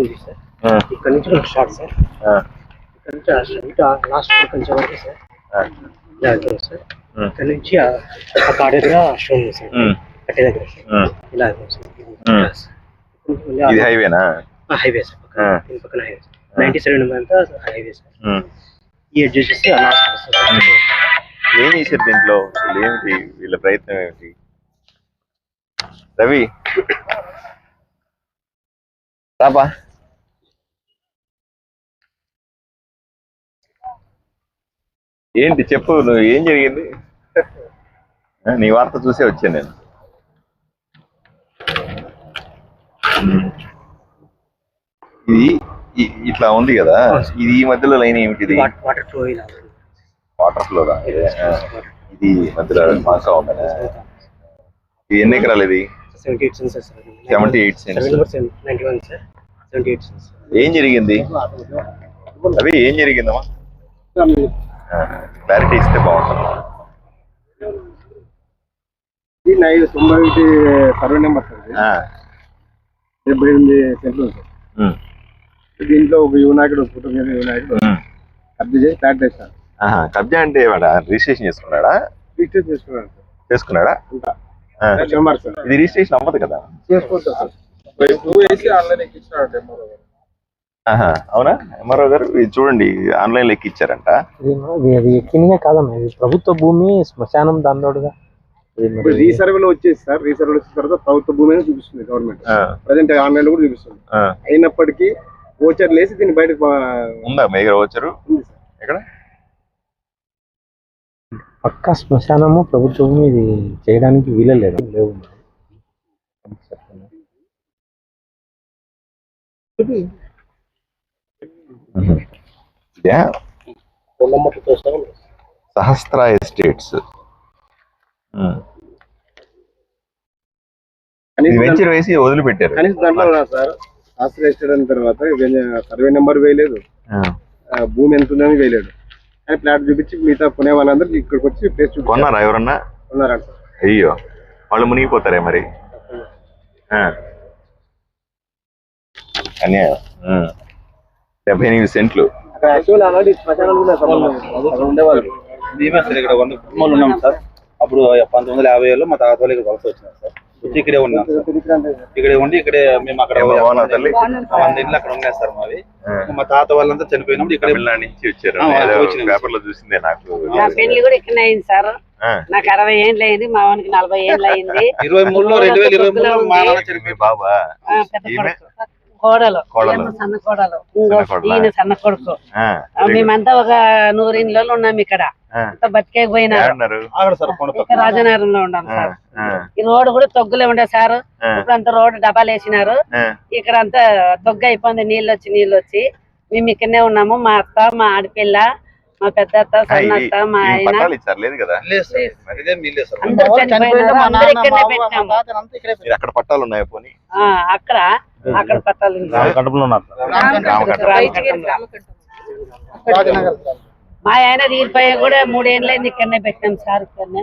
నుంచి మనకు start sir. ఇక్కడ నుంచి ఆ స్ట్రైట్ లాస్ట్ కొంచెం వరకు సార్. ఇలా సార్. ఇక్కడ నుంచి ఆ ఆ కాడ దగ్గర ఉంది సార్. కట్టే దగ్గర సార్. ఇలా సార్. ఇది హైవేనా హైవే సార్. పక్కన. ఆ. దీని పక్కన హైవే సార్. నైన్టీ సెవెన్ అంతా హైవే సార్. ఈ ఎడ్జ్ వచ్చేసి ఆ లాస్ట్ సార్. ఏం చేశారు దీంట్లో? ఏమిటి? వీళ్ళ ప్రయత్నం ఏమిటి? రవి. రాపా. ఏంటి చెప్పు నువ్వు ఏం జరిగింది? ఆ, నీ వార్త చూసే వచ్చాను నేను. ఇది ఇట్లా ఉంది కదా ఇది ఈ మధ్యలో లైన్ ఏమిటి ఇది? వాటర్ ఫ్లో ఇలా వాటర్ ఫ్లో ఇది మధ్యలో పాస్ అవుతుందా ఇది ఎన్ని ఎకరాలు ఇది? Seventy eight cents sir 78 cents. Seven number ninety one sir seventy eight cents ఏం జరిగింది? అవి ఏం జరిగిందమ్మా? క్లారిటీ ఇస్తే బాగుంటుంది. ఇది నై తొంభై ఒకటి సర్వే నెంబర్ సార్ ఇది. ఆ, డెబ్బై ఎనిమిది సెంట్లు ఉంది సార్. ఉమ్, దీంట్లో ఒక యువనాయకుడు. కబ్జా చేసి కబ్జా అంటే రిజిస్ట్రేషన్ చేసుకున్నాడా? రిజిస్టర్ చేసుకున్నాడు సార్. చేసుకున్నాడా? ఇంకా ఆ, నెంబర్ సార్. ఇది రిజిస్ట్రేషన్ అవ్వదు కదా? చేసుకోవచ్చు సార్. అవునా? ఎంఆర్ఓ గారు ఇది చూడండి ఆన్లైన్లో ఎక్కిచ్చారంట. ఇది అది ఎక్కినగా కాదమ్మా ఇది ప్రభుత్వ భూమి శ్మశానం ఇప్పుడు రీసర్వేలో వచ్చేసి సార్ రీసర్వేలో వచ్చిన తర్వాత ప్రభుత్వ భూమి చూపిస్తుంది గవర్నమెంట్ ప్రజెంట్ ఆన్లైన్లో కూడా చూపిస్తుంది. అయినప్పటికీ ఓచర్ లేసి దీన్ని బయటకు పా- ఉందా? మీ దగ్గర సార్. ఎక్కడ? పక్క శ్మశానము ప్రభుత్వ భూమి ఇది చేయడానికి వీలలేదు. లేవు. ఇదే సహస్ర ఎస్టేట్స్ వెంచర్ వేసి వదిలిపెట్టారు. కనీసం దాంట్లో సార్. ఆశ్రయిస్టెడ్ అయిన తర్వాత సర్వే నెంబర్ వేయలేదు. భూమి ఎంత ఉందని వేయలేడు కానీ ప్లాట్ చూపించి మిగతా కొనే వాళ్ళందరూ ఇక్కడికి వచ్చి ప్లేస్ కొన్నారా ఎవరన్నా? ఉన్నారంట అయ్యో. వాళ్ళు మునిగిపోతారే మరి? ఆ. అన్యాయం. డెబ్బై ఎనిమిది సెంట్లు. మేమే సార్ ఇక్కడ వంద కుటుంబాలు ఉన్నాం సార్. అప్పుడు పంతొమ్మిది వందల యాభై ఏళ్ళు మా తాత వాళ్ళకి వలస వచ్చినాం సార్. వచ్చి ఇక్కడే ఉన్నాం సార్. ఇక్కడే ఉండి ఇక్కడే మేము అక్కడ ఏమో బాగున్నా తల్లి? వంద ఇండ్లు అక్కడ ఉన్నాయి సార్ మావి. మా తాత వాళ్ళంతా చనిపోయినప్పుడు ఇక్కడే తమిళనాడు నుంచి వచ్చారు. ఆ, వాళ్ళు వచ్చినారు. పేపర్లో చూసిందే నాకు. నా పెళ్ళి కూడా ఇక్కడ అయింది సార్. ఆ. నాకు అరవై ఏండ్లు అయింది మా వానికి నలభై ఏండ్లు అయింది. ఇరవై మూడులో రెండు వేల ఇరవై మూడులో మా నాన్న మీ చనిపోయి బాబా? ఆ, పెద్ద ఈమె? కొడుకు. కోడలు. సన్న కోడలు? ఈయన సన్న కొడుకు. మేమంతా ఒక నూరిండ్లలో ఉన్నాం ఇక్కడ. బతికేకపోయినారు. రాజనగరంలో ఉన్నాం సార్. ఆ, ఈ రోడ్డు కూడా తొగ్గులే ఉండే సార్. ఇప్పుడు అంతా రోడ్డు డబ్బాలు వేసినారు. ఇక్కడ అంతా తొగ్గ అయిపోయింది నీళ్ళు వచ్చి నీళ్ళు వచ్చి. మేము ఇక్కడనే ఉన్నాము మా అత్త మా ఆడపిల్ల మా పెద్ద అత్త సన్న అత్త మా ఆయన. అందరూ చనిపోయినారు అందరూ ఇక్కడనే పెట్టినాము అక్కడ పట్టాలు ఉన్నాయా పోనీ? ఆ, అక్కడ అక్కడ పట్టాలి కడుపులో ఉన్నారు. రామకట్ట మా ఆయన తీరిపోయి కూడా మూడేళ్ళైంది ఇక్కడనే పెట్టినాం సార్ ఇక్కడనే.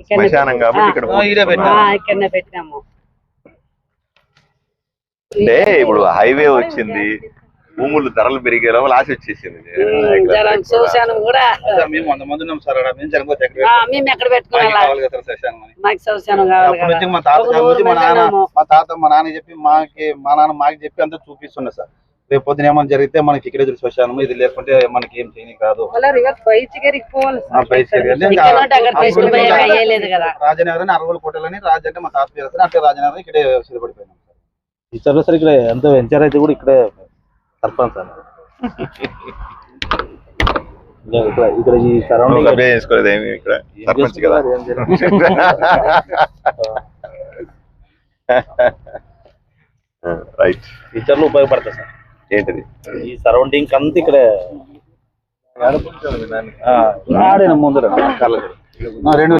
ఇక్కడనే శ్మశానం కాబట్టి ఇక్కడ ఆ, ఈడే పెట్టారు. ఆ, ఇక్కడనే పెట్టినాము అంటే ఇప్పుడు హైవే వచ్చింది. భూములు ధరలు పెరిగే లోపల ఆశ వచ్చేసింది. శోషానం కూడా. మేము వంద మంది ఉన్నాం సార్ ఆడ. మేము చనిపోతే మేము ఎక్కడ అని. కదా మా తాత మా నాన్న. మా తాత మా నాన్న చెప్పి మాకి మా నాన్న మాకు చెప్పి అంతా చూపిస్తున్నా సార్. రేపు పొద్దున ఏమైనా జరిగితే మనకి ఇక్కడ ఎదురు శ్మశానం ఇది లేకుంటే మనకి ఏం చేయని కాదు. రాజనగర్ అరవై కోటలని రాజు అంటే మా తాత అట్లా రాజనగర్ ఇక్కడే సిద్ధపడిపోయినాం సార్. ఇచ్చారు సార్ ఇక్కడ ఎంత వెంచర్ అయితే కూడా ఇక్కడే సర్పంచ్ సార్ ఇంకా ఇక్కడ ఇక్కడ ఈ సరౌండింగ్ అభ్యయం చేసుకోలేదు ఏమి ఇక్కడ? సర్పంచ్ కదా? రైట్ ఫ్యూచర్లో ఉపయోగపడతాయి సార్. ఏంటిది? ఈ సరౌండింగ్ అంతా ఇక్కడ ఆడిన ముందర? ఆ, రెండు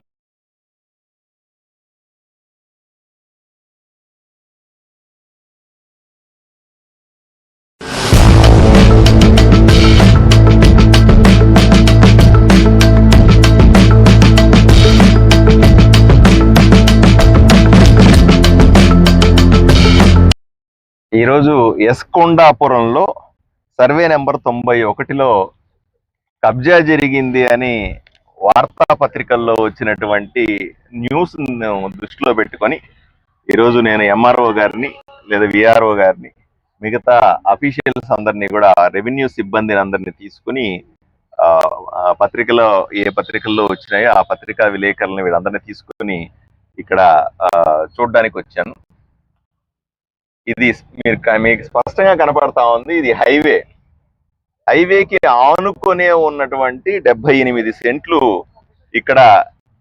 ఈరోజు ఎస్కొండాపురంలో సర్వే నెంబర్ తొంభై ఒకటిలో కబ్జా జరిగింది అని వార్తాపత్రికల్లో వచ్చినటువంటి న్యూస్ దృష్టిలో పెట్టుకొని ఈరోజు నేను ఎంఆర్ఓ గారిని లేదా విఆర్ఓ గారిని మిగతా అఫీషియల్స్ అందరినీ కూడా రెవెన్యూ సిబ్బందిని అందరినీ తీసుకుని పత్రికలో ఏ పత్రికల్లో వచ్చినాయో ఆ పత్రికా విలేకరులను వీళ్ళందరినీ తీసుకుని ఇక్కడ ఆ, వచ్చాను ఇది మీరు మీకు స్పష్టంగా కనపడతా ఉంది. ఇది హైవే. హైవేకి ఆనుకునే ఉన్నటువంటి డెబ్బై ఎనిమిది సెంట్లు ఇక్కడ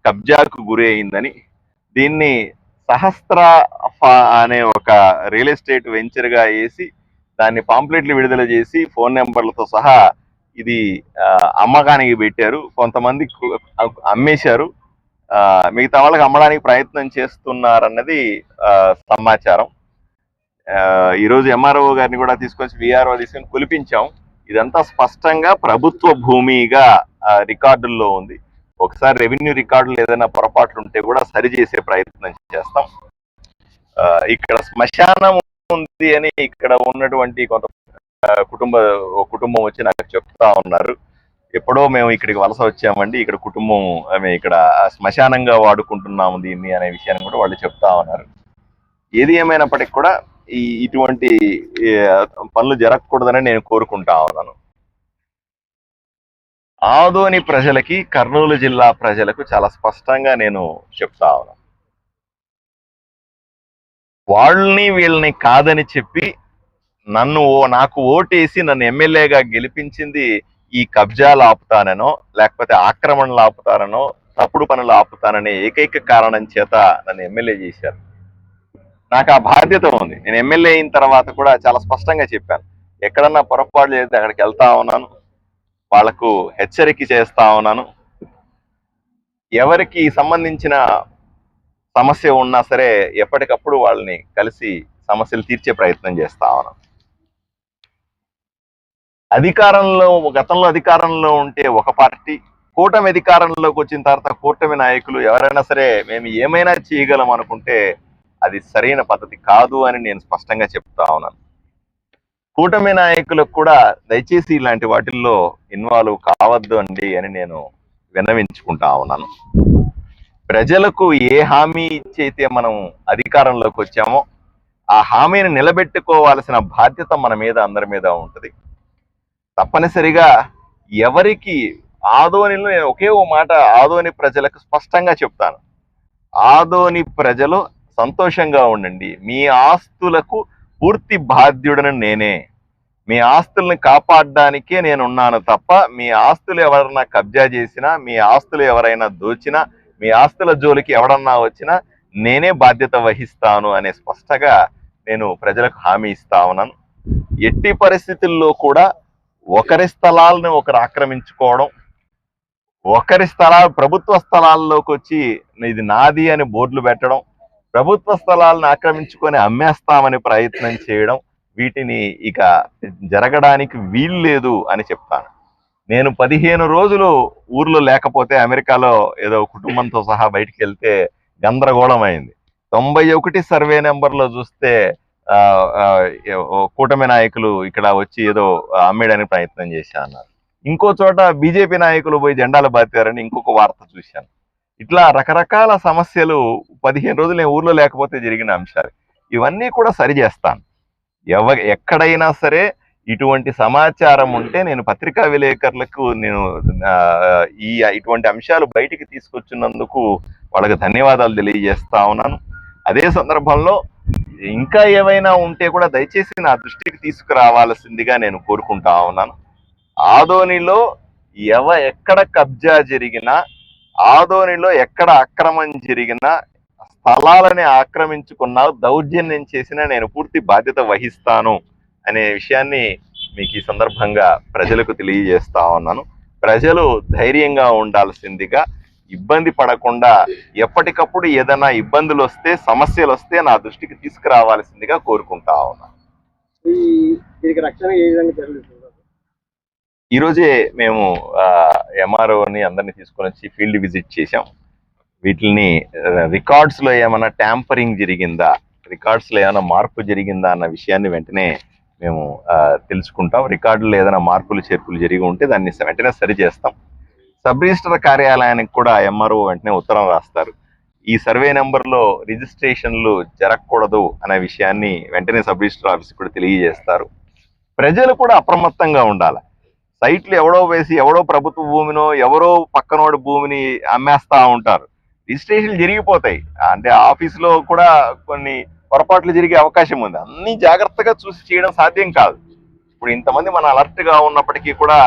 కబ్జాకు గురి అయిందని. దీన్ని సహస్ర అనే ఒక రియల్ ఎస్టేట్ వెంచర్గా వేసి దాన్ని పాంప్లెట్లు విడుదల చేసి ఫోన్ నెంబర్లతో సహా ఇది ఆ, అమ్మకానికి పెట్టారు. కొంతమంది అమ్మేశారు. ఆ, మిగతా వాళ్ళకి అమ్మడానికి ప్రయత్నం చేస్తున్నారన్నది ఆ, సమాచారం. ఈరోజు ఎంఆర్ఓ గారిని కూడా తీసుకొచ్చి విఆర్ఓ తీసుకొని కొలిపించాం ఇదంతా స్పష్టంగా ప్రభుత్వ భూమిగా రికార్డుల్లో ఉంది. ఒకసారి రెవెన్యూ రికార్డులు ఏదైనా పొరపాట్లు ఉంటే కూడా సరిచేసే ప్రయత్నం చేస్తాం. ఆ, ఇక్కడ శ్మశానం ఉంది అని ఇక్కడ ఉన్నటువంటి కొంత కుటుంబ కుటుంబం వచ్చి నాకు చెప్తా ఉన్నారు. ఎప్పుడో మేము ఇక్కడికి వలస వచ్చామండి. ఇక్కడ కుటుంబం ఆమె ఇక్కడ శ్మశానంగా వాడుకుంటున్నాము దీన్ని అనే విషయాన్ని కూడా వాళ్ళు చెప్తా ఉన్నారు. ఏది ఏమైనప్పటికీ కూడా ఈ ఇటువంటి పనులు జరగకూడదని నేను కోరుకుంటా ఉన్నాను. ఆదోని ప్రజలకి కర్నూలు జిల్లా ప్రజలకు చాలా స్పష్టంగా నేను చెప్తా ఉన్నాను వాళ్ళని వీళ్ళని కాదని చెప్పి నన్ను ఓ- నాకు ఓటేసి నన్ను ఎమ్మెల్యేగా గెలిపించింది ఈ కబ్జాలు ఆపుతాననో లేకపోతే ఆక్రమణలు ఆపుతాననో తప్పుడు పనులు ఆపుతాననే ఏకైక కారణం చేత నన్ను ఎమ్మెల్యే చేశారు. నాకు ఆ బాధ్యత ఉంది. నేను ఎమ్మెల్యే అయిన తర్వాత కూడా చాలా స్పష్టంగా చెప్పాను. ఎక్కడన్నా పొరపాటు చేస్తే అక్కడికి వెళ్తా ఉన్నాను. వాళ్ళకు హెచ్చరిక చేస్తా ఉన్నాను. ఎవరికి సంబంధించిన సమస్య ఉన్నా సరే ఎప్పటికప్పుడు వాళ్ళని కలిసి సమస్యలు తీర్చే ప్రయత్నం చేస్తా ఉన్నాను. అధికారంలో గతంలో అధికారంలో ఉంటే ఒక పార్టీ కూటమి అధికారంలోకి వచ్చిన తర్వాత కూటమి నాయకులు ఎవరైనా సరే మేము ఏమైనా చేయగలం అనుకుంటే అది సరైన పద్ధతి కాదు అని నేను స్పష్టంగా చెప్తా ఉన్నాను. కూటమి నాయకులకు కూడా దయచేసి ఇలాంటి వాటిల్లో ఇన్వాల్వ్ కావద్దు అండి అని నేను విన్నవించుకుంటా ఉన్నాను. ప్రజలకు ఏ హామీ ఇచ్చైతే మనం అధికారంలోకి వచ్చామో ఆ హామీని నిలబెట్టుకోవాల్సిన బాధ్యత మన మీద అందరి మీద ఉంటుంది. తప్పనిసరిగా ఎవరికి ఆదోనిలో నేను ఒకే ఓ మాట ఆదోని ప్రజలకు స్పష్టంగా చెప్తాను. ఆదోని ప్రజలు సంతోషంగా ఉండండి. మీ ఆస్తులకు పూర్తి బాధ్యుడను నేనే. మీ ఆస్తుల్ని కాపాడడానికే నేను ఉన్నాను తప్ప మీ ఆస్తులు ఎవరైనా కబ్జా చేసినా మీ ఆస్తులు ఎవరైనా దోచినా మీ ఆస్తుల జోలికి ఎవడన్నా వచ్చినా నేనే బాధ్యత వహిస్తాను అనే స్పష్టంగా నేను ప్రజలకు హామీ ఇస్తా ఉన్నాను. ఎట్టి పరిస్థితుల్లో కూడా ఒకరి స్థలాలను ఒకరు ఆక్రమించుకోవడం ఒకరి స్థలాలు ప్రభుత్వ స్థలాల్లోకి వచ్చి ఇది నాది అని బోర్డులు పెట్టడం ప్రభుత్వ స్థలాలను ఆక్రమించుకొని అమ్మేస్తామని ప్రయత్నం చేయడం వీటిని ఇక జరగడానికి వీల్లేదు అని చెప్తాను. నేను పదిహేను రోజులు ఊర్లో లేకపోతే అమెరికాలో ఏదో కుటుంబంతో సహా బయటికి వెళ్తే గందరగోళం అయింది. తొంభై ఒకటి సర్వే నెంబర్లో చూస్తే ఆ, కూటమి నాయకులు ఇక్కడ వచ్చి ఏదో అమ్మేయడానికి ప్రయత్నం చేశా అన్నారు. ఇంకో చోట బీజేపీ నాయకులు పోయి జెండాలు బాతారని ఇంకొక వార్త చూశాను. ఇట్లా రకరకాల సమస్యలు పదిహేను రోజులు నేను ఊర్లో లేకపోతే జరిగిన అంశాలు. ఇవన్నీ కూడా సరి చేస్తాను. ఎవ ఎక్కడైనా సరే ఇటువంటి సమాచారం ఉంటే నేను పత్రికా విలేకరులకు నేను ఈ ఇటువంటి అంశాలు బయటికి తీసుకొచ్చినందుకు వాళ్ళకి ధన్యవాదాలు తెలియజేస్తా ఉన్నాను. అదే సందర్భంలో ఇంకా ఏవైనా ఉంటే కూడా దయచేసి నా దృష్టికి తీసుకురావాల్సిందిగా నేను కోరుకుంటా ఉన్నాను. ఆదోనిలో ఎవ ఎక్కడ కబ్జా జరిగినా ఆదోనిలో ఎక్కడ అక్రమం జరిగినా స్థలాలని ఆక్రమించుకున్నా దౌర్జన్యం చేసినా నేను పూర్తి బాధ్యత వహిస్తాను అనే విషయాన్ని మీకు ఈ సందర్భంగా ప్రజలకు తెలియజేస్తా ఉన్నాను. ప్రజలు ధైర్యంగా ఉండాల్సిందిగా ఇబ్బంది పడకుండా ఎప్పటికప్పుడు ఏదైనా ఇబ్బందులు వస్తే సమస్యలు వస్తే నా దృష్టికి తీసుకురావాల్సిందిగా కోరుకుంటా ఉన్నాను. ఈ దీనికి రక్షణ ఏ విధంగా జరుగుతుంది? ఈ రోజే మేము ఎంఆర్ఓని అందరిని తీసుకొని వచ్చి ఫీల్డ్ విజిట్ చేశాం. వీటిని రికార్డ్స్లో ఏమైనా ట్యాంపరింగ్ జరిగిందా? రికార్డ్స్లో ఏమైనా మార్పు జరిగిందా అన్న విషయాన్ని వెంటనే మేము తెలుసుకుంటాం. రికార్డులో ఏదైనా మార్పులు చేర్పులు జరిగి ఉంటే దాన్ని వెంటనే సరి చేస్తాం. సబ్ రిజిస్టర్ కార్యాలయానికి కూడా ఎంఆర్ఓ వెంటనే ఉత్తరం రాస్తారు. ఈ సర్వే నెంబర్లో రిజిస్ట్రేషన్లు జరగకూడదు అనే విషయాన్ని వెంటనే సబ్ రిజిస్టర్ ఆఫీస్ కూడా తెలియజేస్తారు. ప్రజలు కూడా అప్రమత్తంగా ఉండాలి. సైట్లు ఎవడో వేసి ఎవడో ప్రభుత్వ భూమినో ఎవరో పక్కనోడి భూమిని అమ్మేస్తా ఉంటారు. రిజిస్ట్రేషన్లు జరిగిపోతాయి. అంటే ఆఫీసులో కూడా కొన్ని పొరపాట్లు జరిగే అవకాశం ఉంది. అన్ని జాగ్రత్తగా చూసి చేయడం సాధ్యం కాదు. ఇప్పుడు ఇంతమంది మన అలర్ట్గా ఉన్నప్పటికీ కూడా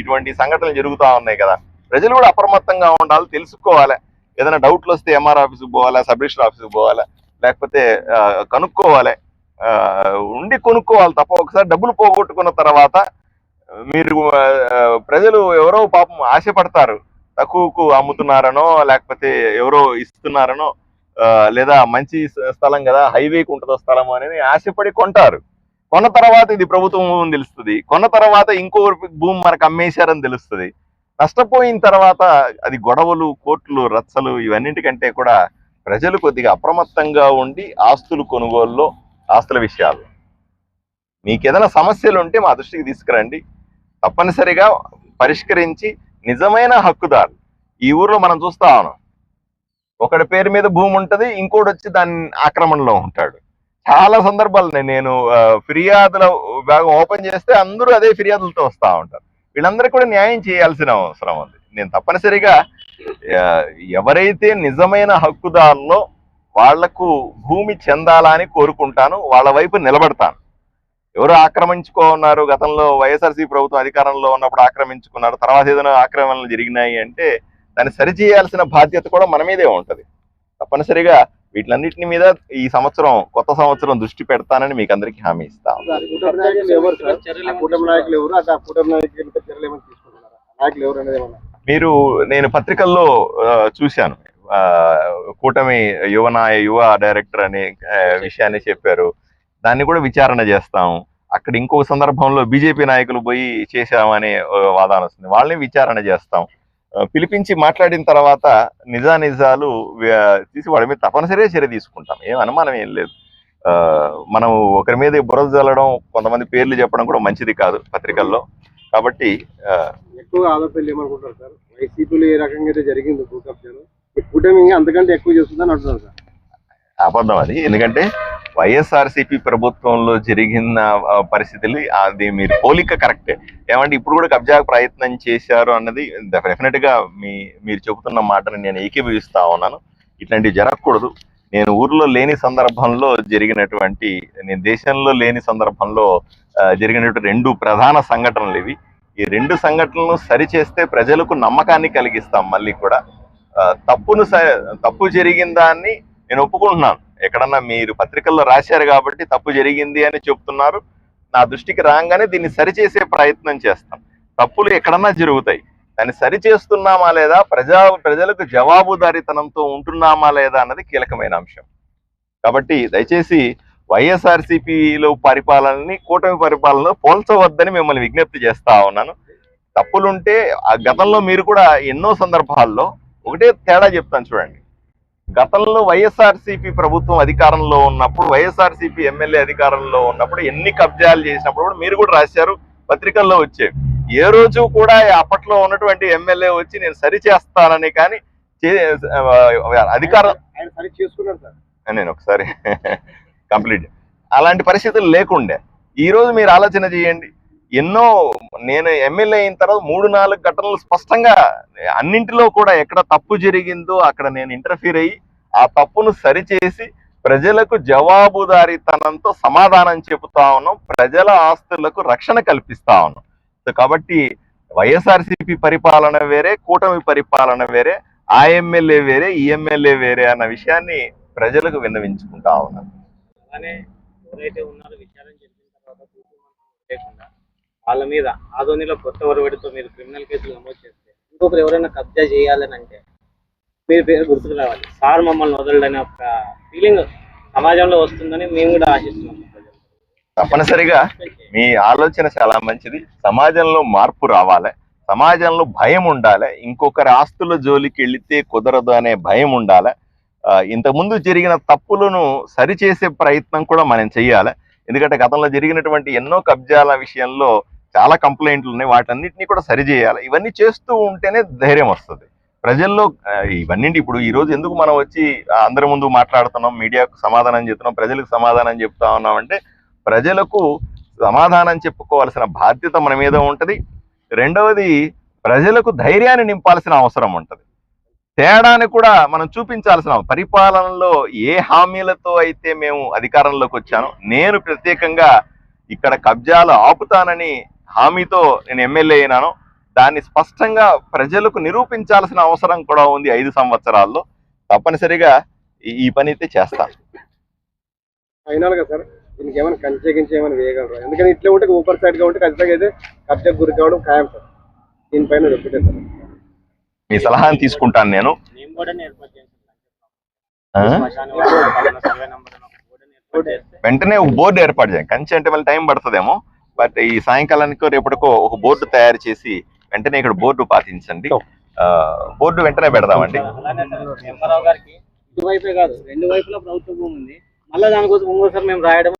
ఇటువంటి సంఘటనలు జరుగుతూ ఉన్నాయి కదా. ప్రజలు కూడా అప్రమత్తంగా ఉండాలి తెలుసుకోవాలి. ఏదైనా డౌట్లు వస్తే ఎంఆర్ ఆఫీస్కి పోవాలా సబ్ రిజిస్టర్ ఆఫీస్కి పోవాలా లేకపోతే కనుక్కోవాలి. ఉండి కొనుక్కోవాలి తప్ప ఒకసారి డబ్బులు పోగొట్టుకున్న తర్వాత మీరు ప్రజలు ఎవరో పాపం ఆశపడతారు. తక్కువకు అమ్ముతున్నారనో లేకపోతే ఎవరో ఇస్తున్నారనో లేదా మంచి స్థలం కదా హైవేకి ఉంటుందో స్థలం అనేది ఆశపడి కొంటారు. కొన్న తర్వాత ఇది ప్రభుత్వం అని తెలుస్తుంది. కొన్న తర్వాత ఇంకో భూమి మనకు అమ్మేశారని తెలుస్తుంది. నష్టపోయిన తర్వాత అది గొడవలు కోర్టులు రచ్చలు ఇవన్నింటికంటే కూడా ప్రజలు కొద్దిగా అప్రమత్తంగా ఉండి ఆస్తులు కొనుగోలులో ఆస్తుల విషయాలు మీకు ఏదైనా సమస్యలు ఉంటే మా దృష్టికి తీసుకురండి. తప్పనిసరిగా పరిష్కరించి నిజమైన హక్కుదారు. ఈ ఊర్లో మనం చూస్తా ఉన్నాం. ఒకడి పేరు మీద భూమి ఉంటది ఇంకోటి వచ్చి దాని ఆక్రమణలో ఉంటాడు. చాలా సందర్భాలు నేను ఫిర్యాదుల భాగం ఓపెన్ చేస్తే అందరూ అదే ఫిర్యాదులతో వస్తా ఉంటారు. వీళ్ళందరికీ కూడా న్యాయం చేయాల్సిన అవసరం ఉంది. నేను తప్పనిసరిగా ఎవరైతే నిజమైన హక్కుదారులో వాళ్ళకు భూమి చెందాలని కోరుకుంటాను వాళ్ళ వైపు నిలబడతాను. ఎవరు ఆక్రమించుకో ఉన్నారు గతంలో వైఎస్ఆర్సీ ప్రభుత్వం అధికారంలో ఉన్నప్పుడు ఆక్రమించుకున్నారు. తర్వాత ఏదైనా ఆక్రమణలు జరిగినాయి అంటే దాన్ని సరిచేయాల్సిన బాధ్యత కూడా మన మీదే ఉంటది. తప్పనిసరిగా వీటిలన్నిటిని మీద ఈ సంవత్సరం కొత్త సంవత్సరం దృష్టి పెడతానని మీకు అందరికీ హామీ ఏమన్నా? మీరు నేను పత్రికల్లో చూశాను. కూటమి యువ నాయ యువ డైరెక్టర్ అనే విషయాన్ని చెప్పారు. దాన్ని కూడా విచారణ చేస్తాం. అక్కడ ఇంకో సందర్భంలో బీజేపీ నాయకులు పోయి చేశామనే వాదన వస్తుంది. వాళ్ళని విచారణ చేస్తాం. పిలిపించి మాట్లాడిన తర్వాత నిజానిజాలు తీసి వాళ్ళ మీద తప్పనిసరిగా చర్య తీసుకుంటాం. ఏం అనుమానం ఏం లేదు. మనం ఒకరి మీద బురద చల్లడం కొంతమంది పేర్లు చెప్పడం కూడా మంచిది కాదు పత్రికల్లో. కాబట్టి ఆ, ఎక్కువగా ఆరోపణలు ఏమనుకుంటారు సార్? వైసీపీలో ఏ రకంగా అయితే జరిగింది కూటమి అంతకంటే ఎక్కువ చేస్తుందని అంటున్నారు సార్. అబద్ధం అది. ఎందుకంటే వైఎస్ఆర్సీపీ ప్రభుత్వంలో జరిగిన పరిస్థితులు అది మీరు పోలిక కరెక్టే. ఏమంటే ఇప్పుడు కూడా కబ్జా ప్రయత్నం చేశారు అన్నది డెఫినెట్గా మీ మీరు చెబుతున్న మాటను నేను ఏకీభవిస్తా ఉన్నాను. ఇట్లాంటివి జరగకూడదు. నేను ఊర్లో లేని సందర్భంలో జరిగినటువంటి నేను దేశంలో లేని సందర్భంలో జరిగినటువంటి రెండు ప్రధాన సంఘటనలు ఇవి. ఈ రెండు సంఘటనలను సరిచేస్తే ప్రజలకు నమ్మకాన్ని కలిగిస్తాం మళ్ళీ కూడా. తప్పును స- తప్పు జరిగిన దాన్ని నేను ఒప్పుకుంటున్నాను. ఎక్కడన్నా మీరు పత్రికల్లో రాశారు కాబట్టి తప్పు జరిగింది అని చెప్తున్నారు. నా దృష్టికి రాగానే దీన్ని సరిచేసే ప్రయత్నం చేస్తాం. తప్పులు ఎక్కడన్నా జరుగుతాయి. దాన్ని సరిచేస్తున్నామా లేదా? ప్రజా ప్రజలకు జవాబుదారీతనంతో ఉంటున్నామా లేదా అన్నది కీలకమైన అంశం. కాబట్టి దయచేసి వైఎస్ఆర్సీపీలో పరిపాలనని కూటమి పరిపాలనలో పోల్చవద్దని మిమ్మల్ని విజ్ఞప్తి చేస్తా ఉన్నాను. తప్పులుంటే ఆ గతంలో మీరు కూడా ఎన్నో సందర్భాల్లో ఒకటే తేడా చెప్తాను చూడండి. గతంలో వైఎస్ఆర్సీపీ ప్రభుత్వం అధికారంలో ఉన్నప్పుడు వైఎస్ఆర్సీపీ ఎమ్మెల్యే అధికారంలో ఉన్నప్పుడు ఎన్ని కబ్జాలు చేసినప్పుడు కూడా మీరు కూడా రాశారు పత్రికల్లో వచ్చేవి. ఏ రోజు కూడా అప్పట్లో ఉన్నటువంటి ఎమ్మెల్యే వచ్చి నేను సరి చేస్తానని కానీ అధికారం నేను ఒకసారి కంప్లీట్ అలాంటి పరిస్థితులు లేకుండే. ఈ రోజు మీరు ఆలోచన చేయండి. ఎన్నో నేను ఎమ్మెల్యే అయిన తర్వాత మూడు నాలుగు ఘటనలు స్పష్టంగా అన్నింటిలో కూడా ఎక్కడ తప్పు జరిగిందో అక్కడ నేను ఇంటర్ఫీర్ అయ్యి ఆ తప్పును సరిచేసి ప్రజలకు జవాబుదారీతనంతో సమాధానం చెబుతా ఉన్నాం ప్రజల ఆస్తులకు రక్షణ కల్పిస్తా ఉన్నాం. కాబట్టి వైఎస్ఆర్సీపీ పరిపాలన వేరే కూటమి పరిపాలన వేరే ఆ ఎమ్మెల్యే వేరే ఈ ఎమ్మెల్యే వేరే అన్న విషయాన్ని ప్రజలకు విన్నవించుకుంటా ఉన్నాను వాళ్ళ మీద ఆధోనిలో కొత్త ఒరవడితో మీరు క్రిమినల్ కేసులు నమోదు చేస్తే ఇంకొకరు ఎవరైనా కబ్జా చేయాలని అంటే మీ పేరు గుర్తుకు రావాలి సార్ మమ్మల్ని వదలడనే ఒక ఫీలింగ్ సమాజంలో వస్తుందని మేము కూడా ఆశిస్తున్నాం. తప్పనిసరిగా మీ ఆలోచన చాలా మంచిది. సమాజంలో మార్పు రావాలి. సమాజంలో భయం ఉండాలి. ఇంకొకరి ఆస్తుల జోలికి వెళితే కుదరదు అనే భయం ఉండాలి. ఇంతకుముందు జరిగిన తప్పులను సరిచేసే ప్రయత్నం కూడా మనం చెయ్యాలి ఎందుకంటే గతంలో జరిగినటువంటి ఎన్నో కబ్జాల విషయంలో చాలా కంప్లైంట్లు ఉన్నాయి. వాటన్నిటినీ కూడా సరిచేయాలి. ఇవన్నీ చేస్తూ ఉంటేనే ధైర్యం వస్తుంది. ప్రజల్లో ఇవన్నీ ఇప్పుడు ఈ రోజు ఎందుకు మనం వచ్చి అందరి ముందు మాట్లాడుతున్నాం మీడియాకు సమాధానం చెప్తున్నాం ప్రజలకు సమాధానం చెప్తా ఉన్నాం అంటే ప్రజలకు సమాధానం చెప్పుకోవాల్సిన బాధ్యత మన మీద ఉంటుంది. రెండవది ప్రజలకు ధైర్యాన్ని నింపాల్సిన అవసరం ఉంటుంది. తేడాన్ని కూడా మనం చూపించాల్సిన పరిపాలనలో ఏ హామీలతో అయితే మేము అధికారంలోకి వచ్చానో నేను ప్రత్యేకంగా ఇక్కడ కబ్జాలు ఆపుతానని హామీతో నేను ఎమ్మెల్యే అయినాను దాన్ని స్పష్టంగా ప్రజలకు నిరూపించాల్సిన అవసరం కూడా ఉంది ఐదు సంవత్సరాల్లో. తప్పనిసరిగా ఈ- పని అయితే చేస్తాను ఫైనల్గా సార్ దీనికి ఏమైనా కంచె గించె ఏమైనా వేయగలరా? ఎందుకంటే ఇట్లా ఉంటే ఊపర్ సైడ్గా ఉంటే ఖచ్చితంగా అయితే కబ్జాకు గురి కావడం ఖాయం సార్. దీనిపైన సార్. మీ సలహాని తీసుకుంటాను నేను. మేము కూడా ఏర్పాటు చేస్తాం ఆ? శ్మశాన వాటిక పాలన సర్వే నంబర్ అని ఒక బోర్డుని ఏర్పాటు చేస్తే వెంటనే ఒక బోర్డు ఏర్పాటు చేయండి కంచి అంటే మళ్ళీ టైం పడుతుందేమో. బట్ ఈ సాయంకాలానికో రేపటికో ఒక బోర్డు తయారు చేసి వెంటనే ఇక్కడ బోర్డు పాటించండి. ఆ, బోర్డు వెంటనే పెడదామండి. ఇటువైపే కాదు రెండు వైపులా ప్రభుత్వ భూమి ఉంది. మళ్ళీ దానికోసం ఇంకోసారి మేము రాయడం